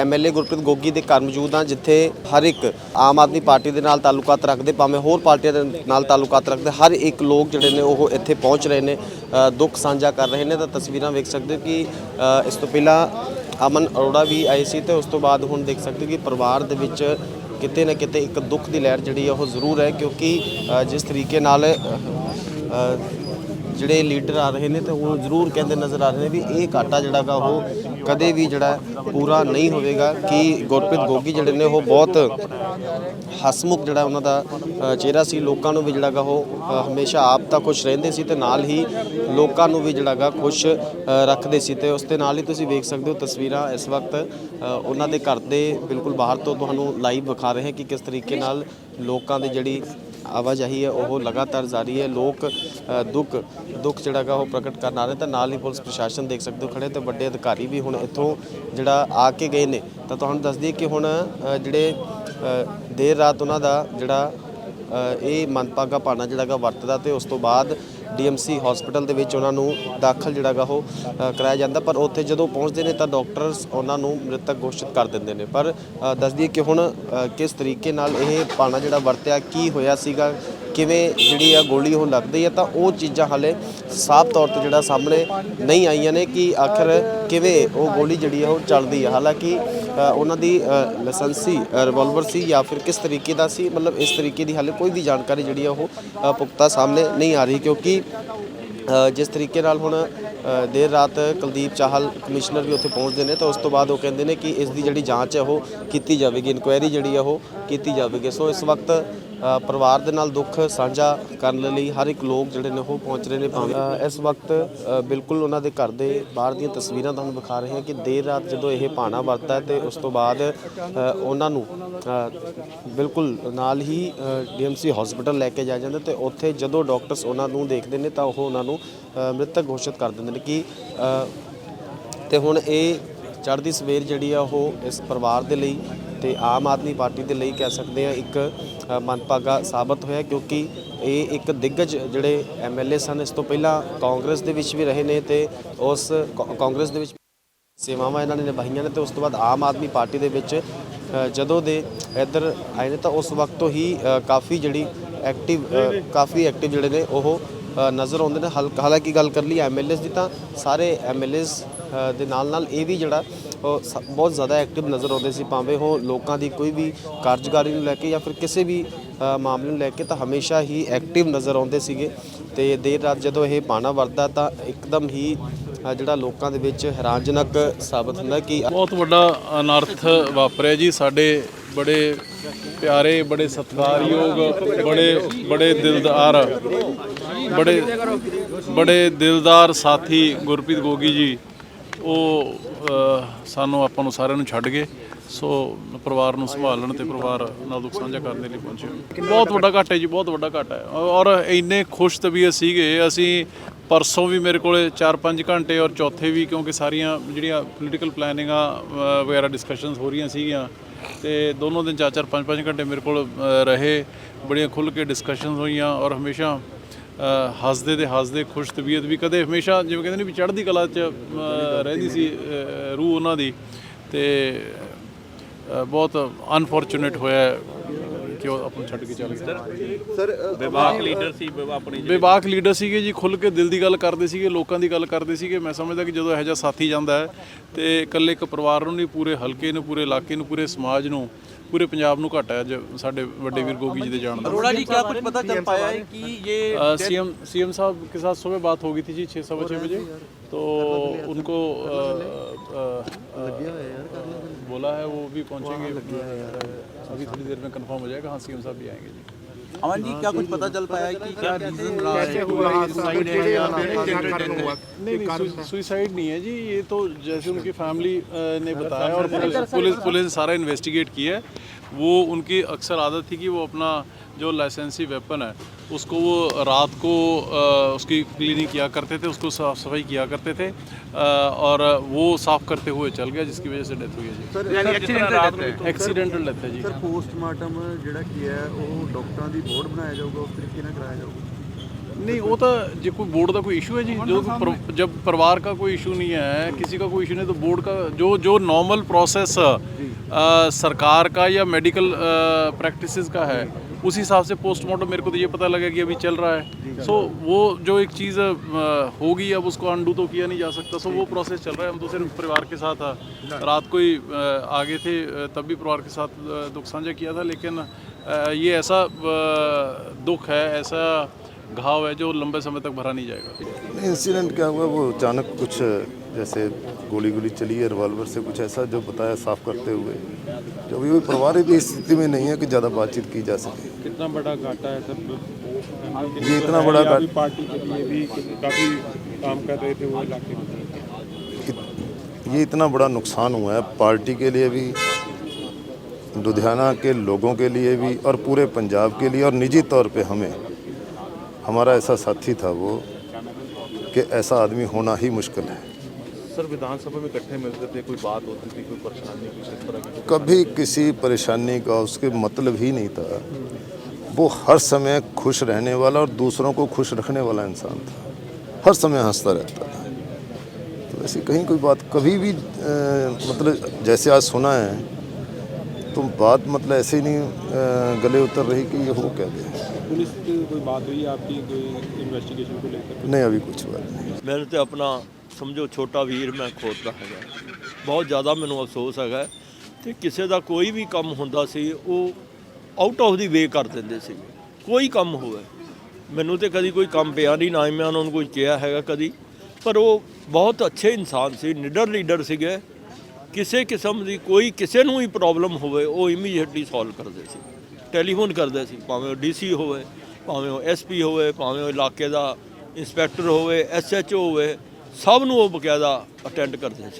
MLA Gurpreet Gogi ਦੇ ਘਰ ਮੌਜੂਦ ਹਾਂ, ਜਿੱਥੇ ਹਰ ਇੱਕ ਆਮ ਆਦਮੀ ਪਾਰਟੀ ਦੇ ਨਾਲ ਤਾਲੁਕਾਤ ਰੱਖਦੇ, ਭਾਵੇਂ ਹੋਰ ਪਾਰਟੀਆਂ ਦੇ ਨਾਲ ਤਾਲੁਕਾਤ ਰੱਖਦੇ, ਹਰ ਇੱਕ ਲੋਕ ਜਿਹੜੇ ਨੇ ਉਹ ਇੱਥੇ ਪਹੁੰਚ ਰਹੇ ਨੇ ਦੁੱਖ ਸਾਂਝਾ ਕਰ ਰਹੇ ਨੇ। ਤਾਂ ਤਸਵੀਰਾਂ ਵੇਖ ਸਕਦੇ ਹੋ ਕਿ ਇਸ ਤੋਂ ਪਹਿਲਾਂ ਅਮਨ ਅਰੋੜਾ ਵੀ ਆਏ ਸੀ ਤੇ ਉਸ ਤੋਂ ਬਾਅਦ ਹੁਣ ਦੇਖ ਸਕਦੇ ਹੋ ਕਿ ਪਰਿਵਾਰ ਦੇ ਵਿੱਚ ਕਿਤੇ ਨਾ ਕਿਤੇ ਇੱਕ ਦੁੱਖ ਦੀ ਲਹਿਰ ਜਿਹੜੀ ਹੈ ਉਹ ਜ਼ਰੂਰ ਹੈ, ਕਿਉਂਕਿ ਜਿਸ ਤਰੀਕੇ ਨਾਲ ਜਿਹੜੇ ਲੀਡਰ ਆ ਰਹੇ ਨੇ ਤੇ ਉਹ ਜ਼ਰੂਰ ਕਹਿੰਦੇ ਨਜ਼ਰ ਆ ਰਹੇ ਨੇ ਵੀ ਇਹ ਘਾਟਾ ਜਿਹੜਾ ਗਾ ਉਹ ਕਦੇ ਵੀ ਜਿਹੜਾ ਪੂਰਾ ਨਹੀਂ ਹੋਵੇਗਾ ਕਿ ਗੁਰਪ੍ਰੀਤ ਗੋਗੀ ਜਿਹੜੇ ਨੇ ਉਹ ਬਹੁਤ ਹਸਮੁਖ ਜਿਹੜਾ ਉਹਨਾਂ ਦਾ ਚਿਹਰਾ ਸੀ, ਲੋਕਾਂ ਨੂੰ ਵੀ ਜਿਹੜਾ ਗਾ ਉਹ ਹਮੇਸ਼ਾ ਆਪ ਤਾਂ ਖੁਸ਼ ਰਹਿੰਦੇ ਸੀ ਤੇ ਨਾਲ ਹੀ ਲੋਕਾਂ ਨੂੰ ਵੀ ਜਿਹੜਾ ਗਾ ਖੁਸ਼ ਰੱਖਦੇ ਸੀ ਤੇ ਉਸ ਦੇ ਨਾਲ ਹੀ ਤੁਸੀਂ ਵੇਖ ਸਕਦੇ ਹੋ ਤਸਵੀਰਾਂ ਇਸ ਵਕਤ ਉਹਨਾਂ ਦੇ ਘਰ ਦੇ ਬਿਲਕੁਲ ਬਾਹਰ ਤੋਂ ਤੁਹਾਨੂੰ ਲਾਈਵ ਵਿਖਾ ਰਹੇ ਹਾਂ ਕਿ ਕਿਸ ਤਰੀਕੇ ਨਾਲ ਲੋਕਾਂ ਦੀ ਜਿਹੜੀ ਆਵਾਜਾਈ ਹੈ, ਉਹ ਲਗਾਤਾਰ ਜਾਰੀ ਹੈ। ਲੋਕ ਦੁੱਖ ਦੁੱਖ ਜਿਹੜਾ ਗਾ ਉਹ ਪ੍ਰਗਟ ਕਰਨ ਆ ਰਹੇ ਤਾਂ ਨਾਲ ਹੀ ਪੁਲਿਸ ਪ੍ਰਸ਼ਾਸਨ ਦੇਖ ਸਕਦੇ ਹੋ ਖੜੇ ਤੇ ਵੱਡੇ ਅਧਿਕਾਰੀ ਵੀ ਹੁਣ ਇੱਥੋਂ ਜਿਹੜਾ ਆ ਕੇ ਗਏ ਨੇ। ਤਾਂ ਤੁਹਾਨੂੰ ਦੱਸ ਦਈਏ ਕਿ ਹੁਣ ਜਿਹੜੇ ਦੇਰ ਰਾਤ ਉਹਨਾਂ ਦਾ ਜਿਹੜਾ ਇਹ ਮੰਦਭਾਗਾ ਪਾਣਾ ਜਿਹੜਾ ਗਾ ਵਰਤਦਾ ਤੇ ਉਸ ਤੋਂ ਬਾਅਦ ਡੀਐਮਸੀ ਹਸਪੀਟਲ ਦੇ ਵਿੱਚ ਉਹਨਾਂ ਨੂੰ ਦਾਖਲ ਜਿਹੜਾ ਗਾ ਉਹ ਅ, ਕਰਾਇਆ ਜਾਂਦਾ। ਪਰ ਉੱਥੇ ਜਦੋਂ ਪਹੁੰਚਦੇ ਨੇ ਤਾਂ ਡਾਕਟਰਸ ਉਹਨਾਂ ਨੂੰ ਮ੍ਰਿਤਕ ਘੋਸ਼ਿਤ ਕਰ ਦਿੰਦੇ ਨੇ। ਪਰ ਅ, ਦੱਸ ਦਈਏ ਕਿ ਹੁਣ ਕਿਸ ਤਰੀਕੇ ਨਾਲ ਇਹ ਪਾਣਾ ਜਿਹੜਾ ਵਰਤਿਆ ਕੀ ਹੋਇਆ ਸੀਗਾ ਕਿਵੇਂ ਜਿਹੜੀ ਆ ਗੋਲੀ ਉਹ ਲੱਗਦੀ ਹੈ ਤਾਂ ਉਹ ਚੀਜ਼ਾਂ ਹਾਲੇ ਸਾਫ਼ ਤੌਰ ਤੇ ਜਿਹੜਾ ਸਾਹਮਣੇ ਨਹੀਂ ਆਈਆਂ ਨੇ ਕਿ ਆਖਰ ਕਿਵੇਂ ਉਹ ਗੋਲੀ ਜਿਹੜੀ ਆ ਉਹ ਚੱਲਦੀ ਆ। ਹਾਲਾਂਕਿ ਉਹਨਾਂ ਦੀ ਅ, ਲਾਇਸੈਂਸੀ ਰਿਵਾਲਵਰ ਸੀ ਜਾਂ ਫਿਰ ਕਿਸ ਤਰੀਕੇ ਦਾ ਸੀ ਮਤਲਬ ਇਸ ਤਰੀਕੇ ਦੀ ਹਾਲੇ ਕੋਈ ਵੀ ਜਾਣਕਾਰੀ ਜਿਹੜੀ ਆ ਉਹ ਪੁਖਤਾ ਸਾਹਮਣੇ ਨਹੀਂ ਆ ਰਹੀ ਕਿਉਂਕਿ ਜਿਸ ਤਰੀਕੇ ਨਾਲ ਹੁਣ ਦੇਰ ਰਾਤ ਕੁਲਦੀਪ ਚਾਹਲ ਕਮਿਸ਼ਨਰ ਵੀ ਉੱਥੇ ਪਹੁੰਚਦੇ ਨੇ ਤਾਂ ਉਸ ਤੋਂ ਬਾਅਦ ਉਹ ਕਹਿੰਦੇ ਨੇ ਕਿ ਇਸ ਦੀ ਜਿਹੜੀ ਜਾਂਚ ਹੈ ਉਹ ਕੀਤੀ ਜਾਵੇਗੀ ਇਨਕੁਆਇਰੀ ਜਿਹੜੀ ਹੈ ਉਹ ਕੀਤੀ ਜਾਵੇਗੀ। ਸੋ ਇਸ ਵਕਤ ਪਰਿਵਾਰ ਦੇ ਨਾਲ ਦੁੱਖ ਸਾਂਝਾ ਕਰਨ ਲਈ ਹਰ ਇੱਕ ਲੋਕ ਜਿਹੜੇ ਨੇ ਉਹ ਪਹੁੰਚ ਰਹੇ ਨੇ ਭਾਵੇਂ ਇਸ ਵਕਤ ਬਿਲਕੁਲ ਉਹਨਾਂ ਦੇ ਘਰ ਦੇ ਬਾਹਰ ਦੀਆਂ ਤਸਵੀਰਾਂ ਤੁਹਾਨੂੰ ਵਿਖਾ ਰਹੇ ਹਾਂ ਕਿ ਦੇਰ ਰਾਤ ਜਦੋਂ ਇਹ ਭਾਣਾ ਵਰਤਾ ਹੈ ਤੇ ਉਸ ਤੋਂ ਬਾਅਦ ਉਹਨਾਂ ਨੂੰ ਬਿਲਕੁਲ ਨਾਲ ਹੀ ਡੀਐਮਸੀ ਹਸਪੀਟਲ ਲੈ ਕੇ ਜਾਇਆ ਜਾਂਦਾ ਤੇ ਉੱਥੇ ਜਦੋਂ ਡਾਕਟਰਸ ਉਹਨਾਂ ਨੂੰ ਦੇਖਦੇ ਨੇ ਤਾਂ ਉਹ ਉਹਨਾਂ ਨੂੰ ਮ੍ਰਿਤਕ ਘੋਸ਼ਿਤ ਕਰ ਦਿੰਦੇ ਨੇ ਕਿ ਅ, ਤੇ ਹੁਣ ਇਹ ਚੜ੍ਹਦੀ ਸਵੇਰ ਜਿਹੜੀ ਆ ਉਹ ਇਸ ਪਰਿਵਾਰ ਦੇ ਲਈ ਤੇ ਆਮ ਆਦਮੀ ਪਾਰਟੀ ਦੇ ਲਈ ਕਹਿ ਸਕਦੇ ਆ ਇੱਕ ਅ, ਸਾਬਤ ਹੋਇਆ ਕਿਉਂਕਿ ਇਹ ਇੱਕ ਦਿੱਗਜ ਜਿਹੜੇ ਐਮਐਲਏ ਸਨ ਇਸ ਤੋਂ ਪਹਿਲਾਂ ਕਾਂਗਰਸ ਦੇ ਵਿੱਚ ਵੀ ਰਹੇ ਨੇ ਤੇ ਉਸ ਕਾ- ਕਾਂਗਰਸ ਦੇ ਵਿੱਚ ਸੇਵਾਵਾਂ ਇਹਨਾਂ ਨੇ ਨਿਭਾਈਆਂ ਨੇ ਤੇ ਉਸ ਤੋਂ ਬਾਅਦ ਆਮ ਆਦਮੀ ਪਾਰਟੀ ਦੇ ਵਿੱਚ ਜਦੋਂ ਦੇ ਇੱਧਰ ਆਏ ਨੇ ਤਾਂ ਉਸ ਵਕਤ ਤੋਂ ਹੀ ਕਾਫੀ ਜਿਹੜੀ ਐਕਟਿਵ ਕਾਫੀ ਐਕਟਿਵ ਜਿਹੜੇ ਨੇ ਉਹ ਨਜ਼ਰ ਆਉਂਦੇ ਨੇ। ਹਾਲ- ਹਾਲਾਂਕਿ ਗੱਲ ਕਰ ਲਈ ਐਮਐਲਏਸ ਦੀ ਤਾਂ ਸਾਰੇ ਐਮਐਲਏਸ ਦੇ ਨਾਲ ਨਾਲ ਇਹ ਵੀ ਜਿਹੜਾ ਬਹੁਤ ਜ਼ਿਆਦਾ ਐਕਟਿਵ ਨਜ਼ਰ ਆਉਂਦੇ ਸੀ, ਭਾਵੇਂ ਉਹ ਲੋਕਾਂ ਦੀ ਕੋਈ ਵੀ ਕਾਰਜਕਾਰੀ ਨੂੰ ਲੈ ਕੇ ਜਾਂ ਫਿਰ ਕਿਸੇ ਵੀ ਮਾਮਲੇ ਨੂੰ ਲੈ ਕੇ ਤਾਂ ਹਮੇਸ਼ਾ ਹੀ ਐਕਟਿਵ ਨਜ਼ਰ ਆਉਂਦੇ ਸੀਗੇ। ਤੇ ਦੇਰ ਰਾਤ ਜਦੋਂ ਇਹ ਪਾਣਾ ਵਰਦਾ ਤਾਂ ਇੱਕਦਮ ਹੀ ਜਿਹੜਾ ਲੋਕਾਂ ਦੇ ਵਿੱਚ ਹੈਰਾਨਜਨਕ ਸਾਬਤ ਹੁੰਦਾ ਕਿ ਬਹੁਤ ਵੱਡਾ ਅਨਰਥ ਵਾਪਰਿਆ ਜੀ। ਸਾਡੇ ਬੜੇ ਪਿਆਰੇ, ਬੜੇ ਸਤਿਕਾਰਯੋਗ, ਬੜੇ ਬੜੇ ਦਿਲਦਾਰ, ਬੜੇ ਬੜੇ ਦਿਲਦਾਰ ਸਾਥੀ ਗੁਰਪ੍ਰੀਤ ਗੋਗੀ ਜੀ ਉਹ ਸਾਨੂੰ ਆਪਾਂ ਨੂੰ ਸਾਰਿਆਂ ਨੂੰ ਛੱਡ ਗਏ। ਸੋ ਪਰਿਵਾਰ ਨੂੰ ਸੰਭਾਲਣ ਤੇ ਪਰਿਵਾਰ ਨਾਲ ਦੁੱਖ ਸਾਂਝਾ ਕਰਨ ਦੇ ਲਈ ਪਹੁੰਚੇ ਬਹੁਤ ਵੱਡਾ ਘਾਟਾ ਹੈ ਜੀ, ਬਹੁਤ ਵੱਡਾ ਘਾਟਾ ਹੈ। ਔਰ ਇੰਨੇ ਖੁਸ਼ ਤਬੀਅਤ ਸੀਗੇ, ਅਸੀਂ ਪਰਸੋਂ ਵੀ ਮੇਰੇ ਕੋਲੇ 4-5 ਘੰਟੇ ਔਰ ਚੌਥੇ ਵੀ ਕਿਉਂਕਿ ਸਾਰੀਆਂ ਜਿਹੜੀਆਂ ਪੋਲੀਟੀਕਲ ਪਲੈਨਿੰਗਾਂ ਵਗੈਰਾ ਡਿਸਕਸ਼ਨਸ ਹੋ ਰਹੀਆਂ ਸੀਗੀਆਂ, ਤੇ ਦੋਨੋਂ ਦਿਨ 4-4 5-5 ਘੰਟੇ ਮੇਰੇ ਕੋਲ ਰਹੇ। ਬੜੀਆਂ ਖੁੱਲ੍ਹ ਕੇ ਡਿਸਕਸ਼ਨਸ ਹੋਈਆਂ ਔਰ ਹਮੇਸ਼ਾ ਹੱਸਦੇ ਤੇ ਹੱਸਦੇ ਖੁਸ਼ ਤਬੀਅਤ ਵੀ ਕਦੇ ਹਮੇਸ਼ਾ ਜਿਵੇਂ ਕਹਿੰਦੇ ਨੇ ਵੀ ਚੜ੍ਹਦੀ ਕਲਾ 'ਚ ਰਹਿੰਦੀ ਸੀ ਰੂਹ ਉਹਨਾਂ ਦੀ ਤੇ ਬਹੁਤ ਅਨਫੋਰਚੂਨੇਟ ਹੋਇਆ ਕਿ ਉਹ ਆਪਾਂ ਨੂੰ ਛੱਡ ਕੇ ਚਲੇ ਗਏ। ਵਿਭਾਗ ਲੀਡਰ ਸੀ ਆਪਣੀ ਵਿਵਾਕ ਲੀਡਰ ਸੀਗੇ ਜੀ ਖੁੱਲ ਕੇ ਦਿਲ ਦੀ ਗੱਲ ਕਰਦੇ ਸੀਗੇ ਲੋਕਾਂ ਦੀ ਗੱਲ ਕਰਦੇ ਸੀਗੇ। ਮੈਂ ਸਮਝਦਾ ਕਿ ਜਦੋਂ ਇਹੋ ਜਿਹਾ ਸਾਥੀ ਜਾਂਦਾ ਹੈ ਤੇ ਇਕੱਲੇ ਇੱਕ ਪਰਿਵਾਰ ਨੂੰ ਨਹੀਂ ਪੂਰੇ ਹਲਕੇ ਨੂੰ ਪੂਰੇ ਇਲਾਕੇ ਨੂੰ ਪੂਰੇ ਸਮਾਜ ਨੂੰ ਪੂਰੇ ਪੰਜਾਬ ਨੂੰ ਘਾਟਾ ਹੈ ਅੱਜ ਸਾਡੇ ਵੱਡੇ ਵੀਰ ਗੋਗੀ ਜੀ ਦੇ ਜਾਣ ਦਾ अरोड़ा जी क्या कुछ पता चल पाया है कि ये सीएम सीएम साहब के साथ सुबह बात हो गई थी जी छः सवा छः बजे तो उनको अ, अ, अ, बोला है वो भी पहुंचेंगे अभी थोड़ी देर में कंफर्म हो जाएगा हाँ सीएम साहब भी आएंगे जी अमन जी क्या कुछ पता चल पाया है कि क्या रीजन रहा है नहीं नहीं सुसाइड नहीं है जी ये तो जैसे उनकी फैमिली अ, ने बताया और पुलिस पुलिस पुलिस ने सारा इन्वेस्टिगेट किया है वो उनकी अक्सर आदत थी कि वो अपना जो लाइसेंसी वेपन है उसको वो रात को अ, उसकी क्लीनिंग किया करते थे उसको साफ सफाई किया करते थे अ, और वो साफ करते हुए चल गया जिसकी वजह से डेथ हुई है जी ਯਾਨੀ ਐਕਸੀਡੈਂਟ एक्सीडेंटल डेथ है जी ਸਰ ਪੋਸਟਮਾਰਟਮ ਜਿਹੜਾ ਕੀ ਹੈ ਉਹ ਡਾਕਟਰਾਂ ਦੀ ਬੋਰਡ ਬਣਾਇਆ ਜਾਊਗਾ ਉਸ ਤਰੀਕੇ ਨਾਲ ਕਰਾਇਆ ਜਾਊਗਾ नहीं वो तो जो कोई बोर्ड का कोई इशू है जी जो पर- जब परिवार का कोई इशू नहीं है किसी का कोई इशू नहीं तो बोर्ड का जो जो नॉर्मल प्रोसेस सरकार का या मेडिकल प्रैक्टिसेस का है उस हिसाब से पोस्टमार्टम मेरे को तो ये पता लगा कि अभी चल रहा है सो वो जो एक चीज़ होगी अब उसको अंडू तो किया नहीं जा सकता सो वो प्रोसेस चल रहा है हम तो सिर्फ परिवार के साथ था रात को ही अ, आगे थे अ, तब भी परिवार के साथ अ, दुख साझा किया था लेकिन अ, ये ऐसा अ, दुख है ऐसा घाव है जो लंबे समय तक भरा नहीं जाएगा। इंसिडेंट क्या हुआ वो अचानक कुछ जैसे गोली गोली चली है रिवॉल्वर से कुछ ऐसा जो बताया साफ़ करते हुए जो अभी भी परिवार की स्थिति में नहीं है कि ज़्यादा बातचीत की जा सके। कितना बड़ा घाटा है सर ये इतना बड़ा घाटा- पार्टी के लिए भी काफ़ी काम कर रहे थे वो इलाके में। ये इतना बड़ा नुकसान हुआ है पार्टी के लिए भी लुधियाना के लोगों के लिए भी और पूरे पंजाब के लिए और निजी तौर पे हमें। हमारा ऐसा साथी था वो कि ऐसा आदमी होना ही मुश्किल है। सर विधानसभा में इकट्ठे मिलते थे कोई बात होती थी कोई परेशानी कुछ इस तरह की? कभी किसी परेशानी का उसके मतलब ही नहीं था। वो हर समय खुश रहने वाला और दूसरों को खुश रखने वाला इंसान था। हर समय हंसता रहता था। तो ऐसी कहीं कोई बात कभी भी अ, मतलब जैसे आज सुना है तो बात मतलब ऐसे ही नहीं अ, गले उतर रही कि ये हो क्या गया पुलिस की कोई बात हुई आपकी कोई इन्वेस्टिगेशन को लेकर नहीं अभी कुछ हुआ नहीं ਮੈਨੂੰ ਤੇ ਆਪਣਾ ਸਮਝੋ ਛੋਟਾ ਵੀਰ ਮੈਂ ਖੋਤਾ ਹੈਗਾ ਬਹੁਤ ਜ਼ਿਆਦਾ ਮੈਨੂੰ ਅਫਸੋਸ ਹੈਗਾ ਤੇ ਕਿਸੇ ਦਾ ਕੋਈ ਵੀ ਕੰਮ ਹੁੰਦਾ ਸੀ ਉਹ ਆਊਟ ਆਫ ਦੀ ਵੇ ਕਰ ਦਿੰਦੇ ਸੀ ਕੋਈ ਕੰਮ ਹੋਵੇ ਮੈਨੂੰ ਤੇ ਕਦੀ ਕੋਈ ਕੰਮ ਪਿਆ ਨਹੀਂ ਨਾ ਹੀ ਮੈਂ ਉਹਨਾਂ ਨੂੰ ਕੋਈ ਕਿਹਾ ਹੈਗਾ ਕਦੀ ਪਰ ਉਹ ਬਹੁਤ ਅੱਛੇ ਇਨਸਾਨ ਸੀ ਨਿਡਰ ਲੀਡਰ ਸੀਗੇ ਕਿਸੇ ਕਿਸਮ ਦੀ ਕੋਈ ਕਿਸੇ ਨੂੰ ਵੀ ਪ੍ਰੋਬਲਮ ਹੋਵੇ, ਉਹ ਇਮੀਡੀਏਟਲੀ ਸੋਲਵ ਕਰਦੇ ਸੀ। ਟੈਲੀਫੋਨ ਕਰਦੇ ਸੀ, ਭਾਵੇਂ ਉਹ ਡੀਸੀ ਹੋਵੇ, ਭਾਵੇਂ ਉਹ ਐਸਪੀ ਹੋਵੇ, ਭਾਵੇਂ ਉਹ ਇਲਾਕੇ ਦਾ ਇੰਸਪੈਕਟਰ ਹੋਵੇ ਐਸਐਚਓ ਹੋਵੇ, ਸਭ ਨੂੰ ਉਹ ਬਕਾਇਦਾ ਅਟੈਂਡ ਕਰਦੇ ਸੀ।